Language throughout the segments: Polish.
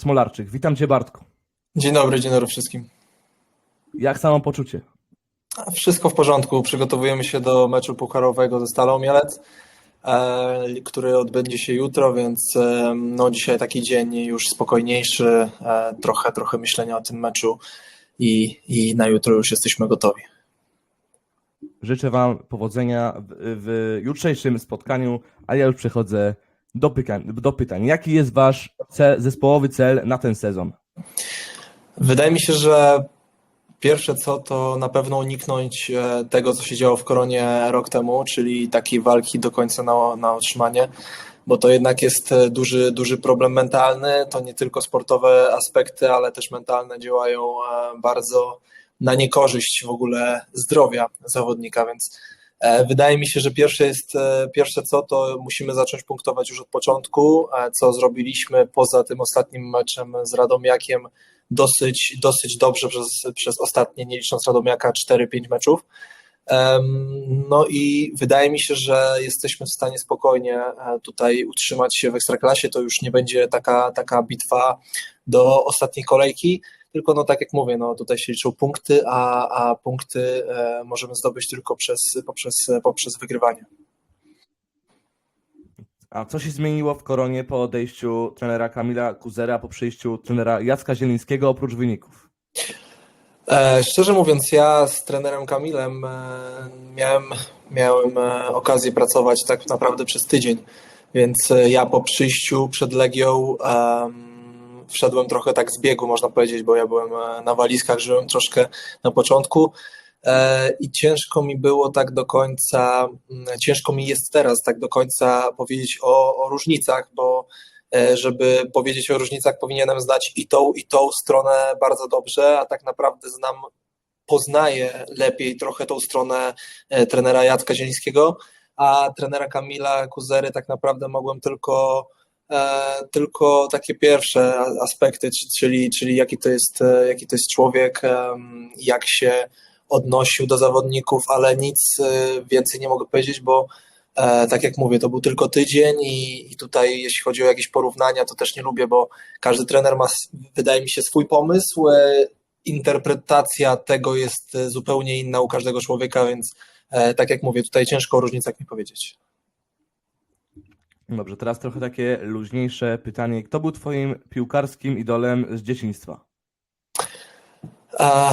Smolarczyk. Witam Cię Bartku. Dzień dobry, dzień dobry wszystkim. Jak samopoczucie? A, Wszystko w porządku. Przygotowujemy się do meczu pucharowego ze Stalą Mielec, e, który odbędzie się jutro, więc e, no, dzisiaj taki dzień już spokojniejszy, e, trochę, trochę myślenia o tym meczu i, i na jutro już jesteśmy gotowi. Życzę Wam powodzenia w, w jutrzejszym spotkaniu, a ja już przechodzę do pytań. Do pytań. Jaki jest Wasz cel, zespołowy cel na ten sezon? Wydaje mi się, że pierwsze co to na pewno uniknąć e, tego, co się działo w Koronie rok temu, czyli takiej walki do końca na, na utrzymanie, bo to jednak jest e, duży, duży problem mentalny. To nie tylko sportowe aspekty, ale też mentalne działają e, bardzo na niekorzyść w ogóle zdrowia zawodnika, więc wydaje mi się, że pierwsze jest e, pierwsze co to musimy zacząć punktować już od początku, e, co zrobiliśmy poza tym ostatnim meczem z Radomiakiem dosyć, dosyć dobrze przez, przez ostatnie, nie licząc Radomiaka, 4-5 meczów. No i wydaje mi się, że jesteśmy w stanie spokojnie e, tutaj utrzymać się w Ekstraklasie. To już nie będzie taka, taka bitwa do ostatniej kolejki, tylko no tak jak mówię, no tutaj się liczą punkty, a, a punkty e, możemy zdobyć tylko przez, poprzez, poprzez wygrywanie. A co się zmieniło w Koronie po odejściu trenera Kamila Kuzera, po przyjściu trenera Jacka Zielińskiego oprócz wyników? E, Szczerze mówiąc, ja z trenerem Kamilem e, miałem, miałem e, okazję pracować tak naprawdę przez tydzień, więc e, ja po przyjściu przed Legią wszedłem trochę tak z biegu, można powiedzieć, bo ja byłem e, na walizkach, żyłem troszkę na początku. E, i ciężko mi było tak do końca, m, ciężko mi jest teraz tak do końca powiedzieć o, o różnicach, bo e, żeby powiedzieć o różnicach, powinienem znać i tą, i tą stronę bardzo dobrze, a tak naprawdę znam, poznaję lepiej trochę tą stronę trenera Jacka Zielińskiego, a trenera Kamila Kuzery tak naprawdę mogłem tylko, tylko takie pierwsze aspekty, czyli, czyli jaki to jest, e, jaki to jest człowiek, jak się odnosił do zawodników, ale nic e, więcej nie mogę powiedzieć, bo E, tak jak mówię, to był tylko tydzień i, i tutaj jeśli chodzi o jakieś porównania, to też nie lubię, bo każdy trener ma, wydaje mi się, swój pomysł. E, interpretacja tego jest e, zupełnie inna u każdego człowieka, więc e, tak jak mówię, tutaj ciężko o różnicach mi powiedzieć. Dobrze, teraz trochę takie luźniejsze pytanie. Kto był Twoim piłkarskim idolem z dzieciństwa? E,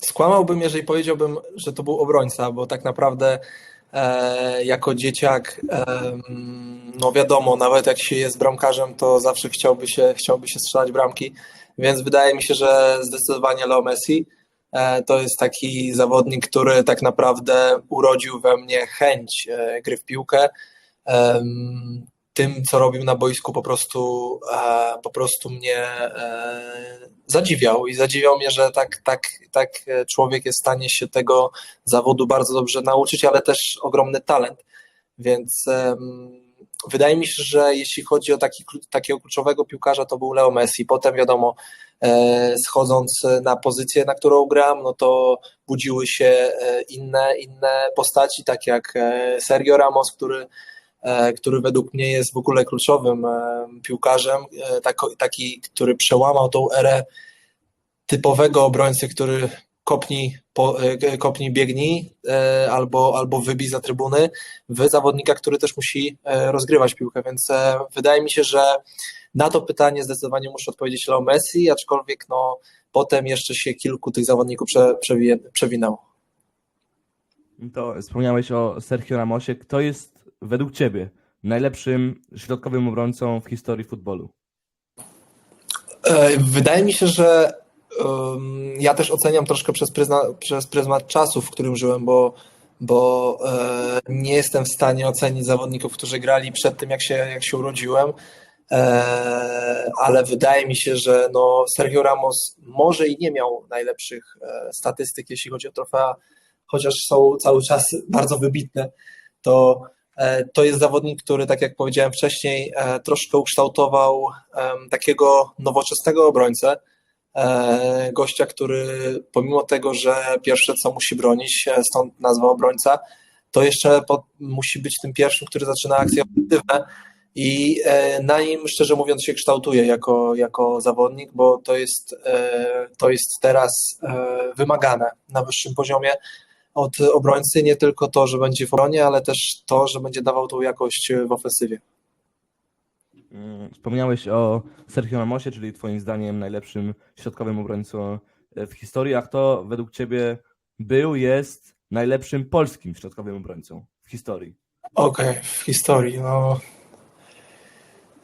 skłamałbym, jeżeli powiedziałbym, że to był obrońca, bo tak naprawdę e, jako dzieciak, em, no wiadomo, nawet jak się jest bramkarzem, to zawsze chciałby się, chciałby się strzelać bramki, więc wydaje mi się, że zdecydowanie Leo Messi e, to jest taki zawodnik, który tak naprawdę urodził we mnie chęć e, gry w piłkę. Tym, co robił na boisku, po prostu, e, po prostu mnie e, zadziwiał i zadziwiał mnie, że tak, tak, tak człowiek jest w stanie się tego zawodu bardzo dobrze nauczyć, ale też ogromny talent. Więc wydaje mi się, że jeśli chodzi o taki, takiego kluczowego piłkarza, to był Leo Messi. Potem wiadomo, e, schodząc na pozycję, na którą gram, no to budziły się inne, inne postaci, tak jak Sergio Ramos, który który według mnie jest w ogóle kluczowym e, piłkarzem, e, taki, który przełamał tą erę typowego obrońcy, który e, kopnij biegnij e, albo, albo wybij za trybuny, w zawodnika, który też musi e, rozgrywać piłkę, więc e, wydaje mi się, że na to pytanie zdecydowanie muszę odpowiedzieć Leo Messi, aczkolwiek no, potem jeszcze się kilku tych zawodników prze, przewi- przewinęło. To wspomniałeś o Sergio Ramosie. Kto jest według Ciebie najlepszym środkowym obrońcą w historii futbolu? E, Wydaje mi się, że ja też oceniam troszkę przez, przez pryzmat czasu, w którym żyłem, bo, bo e, nie jestem w stanie ocenić zawodników, którzy grali przed tym, jak się, jak się urodziłem, e, ale wydaje mi się, że no, Sergio Ramos może i nie miał najlepszych statystyk, jeśli chodzi o trofea, chociaż są cały czas bardzo wybitne, to To jest zawodnik, który, tak jak powiedziałem wcześniej, e, troszkę ukształtował takiego nowoczesnego obrońcę. E, Gościa, który pomimo tego, że pierwsze co musi bronić, e, stąd nazwa obrońca, to jeszcze po, musi być tym pierwszym, który zaczyna akcje ofensywne. i e, na nim, szczerze mówiąc, się kształtuje jako, jako zawodnik, bo to jest, e, to jest teraz e, wymagane na wyższym poziomie od obrońcy, nie tylko to, że będzie w obronie, ale też to, że będzie dawał tą jakość w ofensywie. Mm, Wspomniałeś o Sergio Ramosie, czyli twoim zdaniem najlepszym środkowym obrońcą e, w historii, a kto według ciebie był, jest najlepszym polskim środkowym obrońcą w historii? Okej, w historii. No.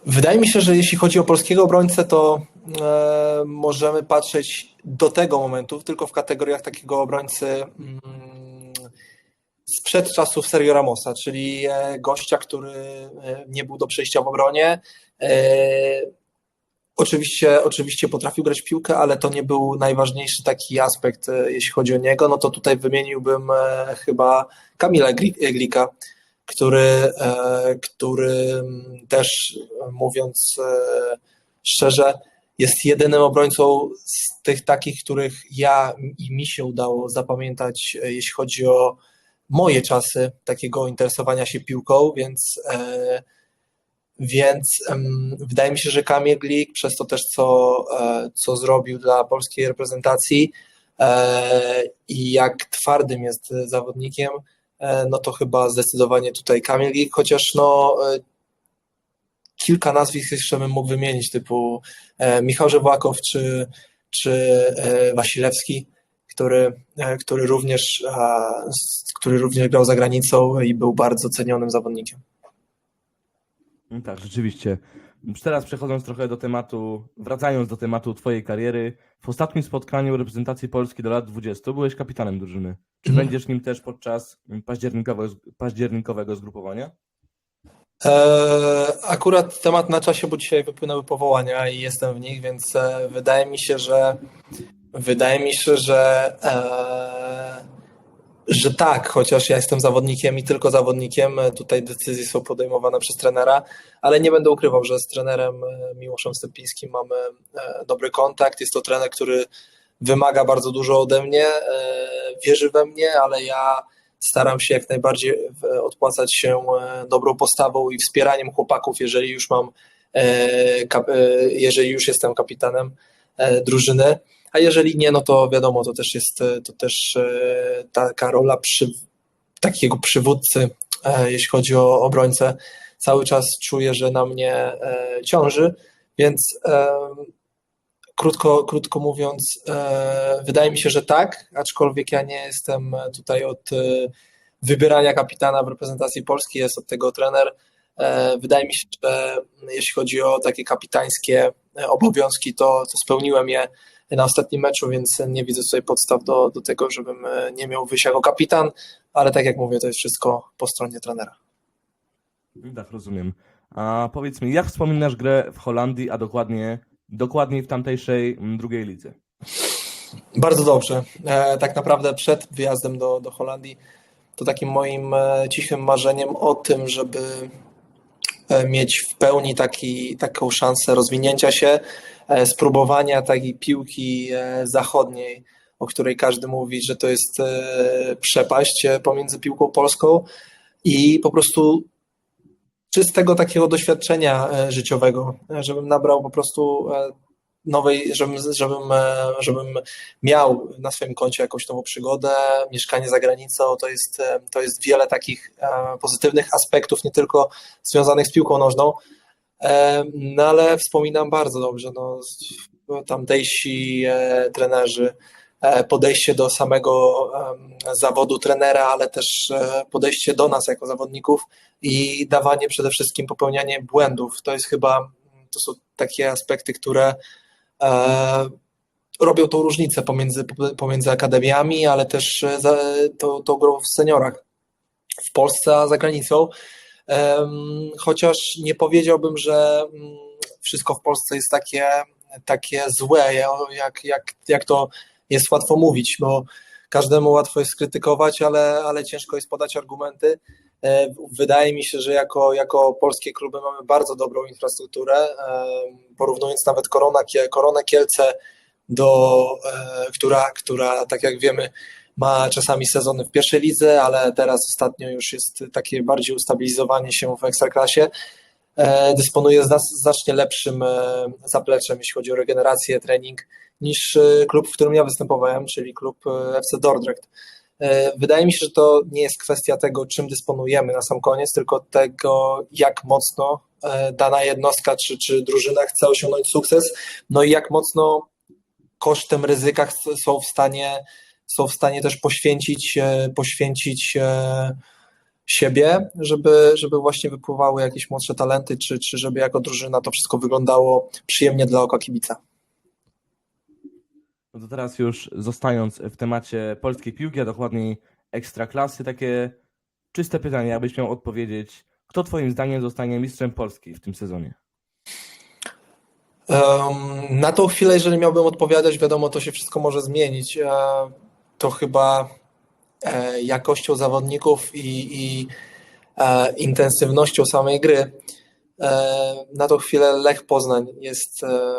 Wydaje mi się, że jeśli chodzi o polskiego obrońcę, to e, możemy patrzeć do tego momentu tylko w kategoriach takiego obrońcy mm, sprzed czasów Sergio Ramosa, czyli e, gościa, który e, nie był do przejścia w obronie. E, Oczywiście, oczywiście potrafił grać piłkę, ale to nie był najważniejszy taki aspekt, jeśli chodzi o niego. No to tutaj wymieniłbym chyba Kamila Gli- Glika, który, który też mówiąc szczerze, jest jedynym obrońcą z tych takich, których ja i mi się udało zapamiętać, jeśli chodzi o moje czasy takiego interesowania się piłką, więc e, więc wydaje mi się, że Kamil Glik przez to też, co, e, co zrobił dla polskiej reprezentacji e, i jak twardym jest zawodnikiem, no to chyba zdecydowanie tutaj Kamil Glik, chociaż no kilka nazwisk jeszcze bym mógł wymienić, typu Michał Żewłakow czy, czy Wasilewski, który, e, który, również, s- który również grał za granicą i był bardzo cenionym zawodnikiem. No Tak, rzeczywiście. Teraz przechodząc trochę do tematu, wracając do tematu twojej kariery, w ostatnim spotkaniu reprezentacji Polski do lat 20 byłeś kapitanem drużyny. Czy Mhm. będziesz nim też podczas październikowego, październikowego zgrupowania? E, Akurat temat na czasie, bo dzisiaj wypłynęły powołania i jestem w nich, więc e, wydaje mi się, że wydaje mi się, że, e, że tak, chociaż ja jestem zawodnikiem i tylko zawodnikiem, tutaj decyzje są podejmowane przez trenera, ale nie będę ukrywał, że z trenerem e, Miłoszem Stępińskim mamy e, dobry kontakt. Jest to trener, który wymaga bardzo dużo ode mnie, e, wierzy we mnie, ale ja staram się jak najbardziej odpłacać się e, dobrą postawą i wspieraniem chłopaków, jeżeli już mam, jeżeli już jestem kapitanem drużyny, a jeżeli nie, no to wiadomo, to też jest e, to też e, taka rola przy, takiego przywódcy, e, jeśli chodzi o obrońcę, cały czas czuję, że na mnie ciąży, więc Krótko, krótko mówiąc, wydaje mi się, że tak, aczkolwiek ja nie jestem tutaj od wybierania kapitana w reprezentacji Polski, jest od tego trener. Wydaje mi się, że jeśli chodzi o takie kapitańskie obowiązki, to, to spełniłem je na ostatnim meczu, więc nie widzę tutaj podstaw do, do tego, żebym e, nie miał wyjść jako kapitan, ale tak jak mówię, to jest wszystko po stronie trenera. Tak, rozumiem. A powiedz mi, jak wspominasz grę w Holandii, a dokładnie, dokładniej w tamtejszej drugiej lidze? Bardzo dobrze. E, Tak naprawdę przed wyjazdem do, do Holandii to takim moim e, cichym marzeniem o tym, żeby mieć w pełni taki, taką szansę rozwinięcia się, e, spróbowania takiej piłki e, zachodniej, o której każdy mówi, że to jest e, przepaść e, pomiędzy piłką polską i po prostu czystego takiego doświadczenia e, życiowego, e, żebym nabrał po prostu e, nowej, żebym, żebym, e, żebym miał na swoim koncie jakąś nową przygodę, mieszkanie za granicą, to jest, e, to jest wiele takich e, pozytywnych aspektów, nie tylko związanych z piłką nożną, no ale wspominam bardzo dobrze, no, tamtejsi trenerzy, podejście do samego zawodu trenera, ale też podejście do nas jako zawodników i dawanie przede wszystkim popełnianie błędów. To jest chyba, to są takie aspekty, które robią tą różnicę pomiędzy, pomiędzy akademiami, ale też e, za, tą, tą grą w seniorach w Polsce, a za granicą. Chociaż nie powiedziałbym, że mm, wszystko w Polsce jest takie, takie złe, jak, jak, jak to jest łatwo mówić, bo każdemu łatwo jest skrytykować, ale, ale ciężko jest podać argumenty. E, Wydaje mi się, że jako, jako polskie kluby mamy bardzo dobrą infrastrukturę, em, porównując nawet Korona, Koronę Kielce, do, e, która, która, tak jak wiemy, ma czasami sezony w pierwszej lidze, ale teraz ostatnio już jest takie bardziej ustabilizowanie się w ekstraklasie. E, dysponuje zna- znacznie lepszym e, zapleczem, jeśli chodzi o regenerację, trening, niż e, klub, w którym ja występowałem, czyli klub FC Dordrecht. Wydaje mi się, że to nie jest kwestia tego, czym dysponujemy na sam koniec, tylko tego, jak mocno dana jednostka czy, czy drużyna chce osiągnąć sukces, no i jak mocno kosztem ryzyka są w stanie, są w stanie też poświęcić, poświęcić siebie, żeby, żeby właśnie wypływały jakieś młodsze talenty, czy, czy żeby jako drużyna to wszystko wyglądało przyjemnie dla oka kibica. No to teraz już zostając w temacie polskiej piłki, a dokładniej ekstraklasy, takie czyste pytanie, abyś miał odpowiedzieć, kto twoim zdaniem zostanie mistrzem Polski w tym sezonie? Em, Na tą chwilę, jeżeli miałbym odpowiadać, wiadomo, to się wszystko może zmienić. E, To chyba jakością zawodników i, i e, intensywnością samej gry. E, Na tą chwilę Lech Poznań jest e,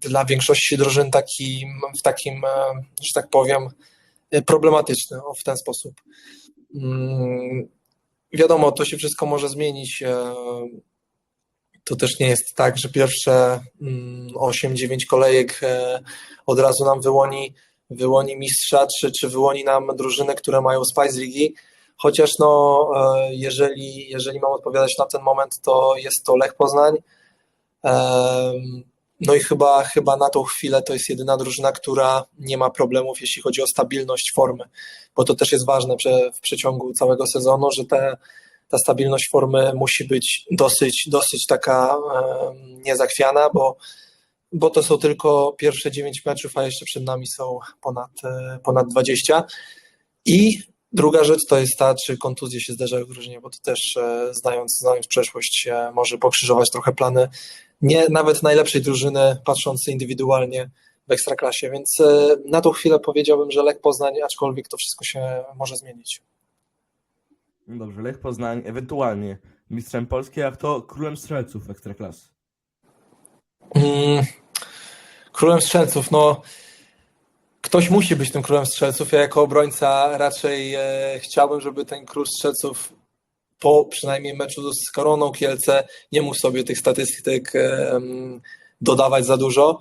dla większości drużyn takim, w takim, e, że tak powiem, e, problematyczny w ten sposób. Mm, Wiadomo, to się wszystko może zmienić. e, to też nie jest tak, że pierwsze mm, 8-9 kolejek e, od razu nam wyłoni, wyłoni mistrza, czy, czy wyłoni nam drużynę, które mają Spice Ligi. Chociaż no, e, jeżeli, jeżeli mam odpowiadać na ten moment, to jest to Lech Poznań. Em, No i chyba, chyba na tą chwilę to jest jedyna drużyna, która nie ma problemów, jeśli chodzi o stabilność formy, bo to też jest ważne w przeciągu całego sezonu, że te, ta stabilność formy musi być dosyć, dosyć taka em, niezachwiana, bo, bo to są tylko pierwsze 9 meczów, a jeszcze przed nami są ponad, e, ponad 20. I druga rzecz to jest ta, czy kontuzje się zdarzają w drużynie, bo to też e, znając, znając przeszłość e, może pokrzyżować trochę plany nie nawet najlepszej drużyny, patrząc indywidualnie w ekstraklasie, więc na tą chwilę powiedziałbym, że Lech Poznań, aczkolwiek to wszystko się może zmienić. Dobrze, Lech Poznań ewentualnie mistrzem Polski, a kto królem strzelców ekstraklasy? Mm, Królem strzelców, no ktoś musi być tym królem strzelców. Ja jako obrońca raczej e, chciałbym, żeby ten król strzelców po przynajmniej meczu z Koroną Kielce nie mógł sobie tych statystyk e, em, dodawać za dużo.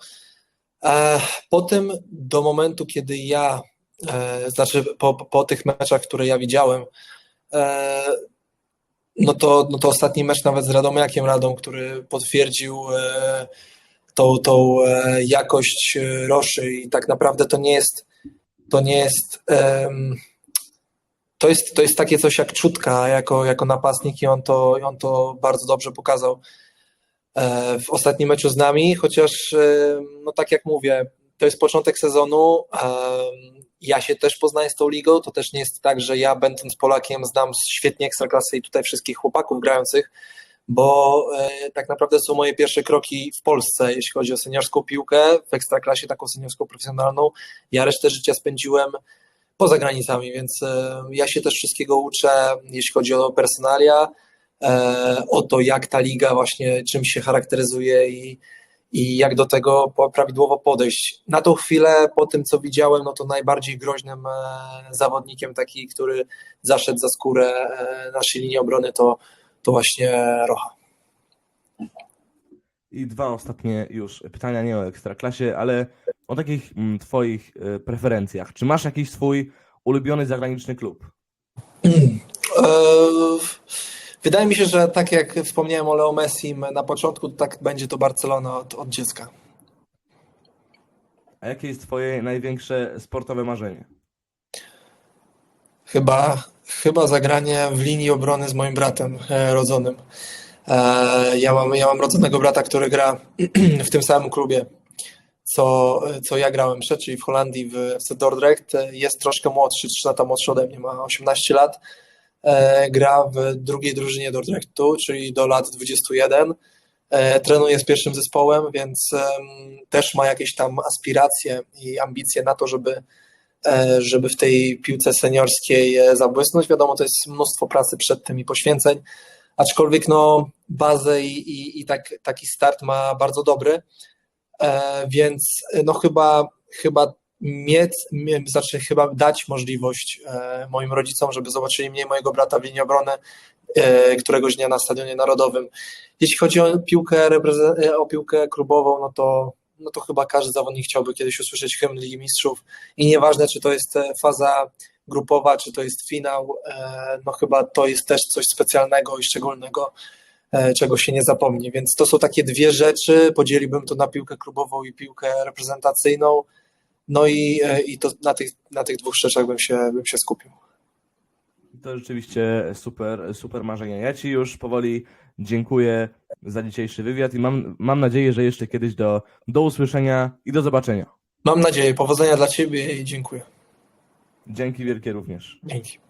E, Potem do momentu, kiedy ja, e, znaczy po, po- po tych meczach, które ja widziałem, e, no to, no to ostatni mecz nawet z Radomiakiem Radom, który potwierdził e, tą, tą e, jakość e, Roszy i tak naprawdę to nie jest to nie jest to jest, to jest takie coś jak czutka jako, jako napastnik i on to, on to bardzo dobrze pokazał e, w ostatnim meczu z nami, chociaż no tak jak mówię, to jest początek sezonu, ja się też poznaję z tą ligą, to też nie jest tak, że ja będąc Polakiem znam świetnie ekstraklasy i tutaj wszystkich chłopaków grających, bo e, tak naprawdę są moje pierwsze kroki w Polsce, jeśli chodzi o seniorską piłkę, w ekstraklasie taką seniorską profesjonalną. Ja resztę życia spędziłem poza granicami, więc e, ja się też wszystkiego uczę, jeśli chodzi o personalia, e, o to, jak ta liga właśnie czym się charakteryzuje i, i jak do tego prawidłowo podejść. Na tą chwilę, po tym co widziałem, no to najbardziej groźnym zawodnikiem, taki, który zaszedł za skórę naszej linii obrony, to, to właśnie Rocha. I dwa ostatnie już pytania, nie o ekstraklasie, ale o takich mm, twoich e, preferencjach. Czy masz jakiś swój ulubiony zagraniczny klub? E, Wydaje mi się, że tak jak wspomniałem o Leo Messi na początku, tak będzie to Barcelona od, od dziecka. A jakie jest twoje największe sportowe marzenie? Chyba, chyba zagranie w linii obrony z moim bratem e, rodzonym. E, Ja mam, ja mam rodzonego brata, który gra w tym samym klubie, co, co ja grałem przed, czyli w Holandii w FC Dordrecht. Jest troszkę młodszy, 3 lata młodszy ode mnie, ma 18 lat. E, Gra w drugiej drużynie Dordrechtu, czyli do lat 21. E, Trenuje z pierwszym zespołem, więc też ma jakieś tam aspiracje i ambicje na to, żeby żeby w tej piłce seniorskiej e, zabłysnąć. Wiadomo, to jest mnóstwo pracy przed tym i poświęceń, aczkolwiek no, bazę i, i, i tak, taki start ma bardzo dobry, e, więc e, no chyba, chyba mieć, mie- znaczy chyba dać możliwość e, moim rodzicom, żeby zobaczyli mnie mojego brata w linii obrony e, któregoś dnia na Stadionie Narodowym. Jeśli chodzi o piłkę, e, o piłkę klubową, no to, no to chyba każdy zawodnik chciałby kiedyś usłyszeć hymn Ligi Mistrzów i nieważne, czy to jest e, faza grupowa, czy to jest finał, e, no chyba to jest też coś specjalnego i szczególnego, e, czego się nie zapomni. Więc to są takie dwie rzeczy. Podzieliłbym to na piłkę klubową i piłkę reprezentacyjną. No i, i to na tych, na tych dwóch rzeczach bym się, bym się skupił. To rzeczywiście super, super marzenia. Ja Ci już powoli dziękuję za dzisiejszy wywiad i mam, mam nadzieję, że jeszcze kiedyś do, do usłyszenia i do zobaczenia. Mam nadzieję. Powodzenia dla Ciebie i dziękuję. Dzięki wielkie również. Dzięki.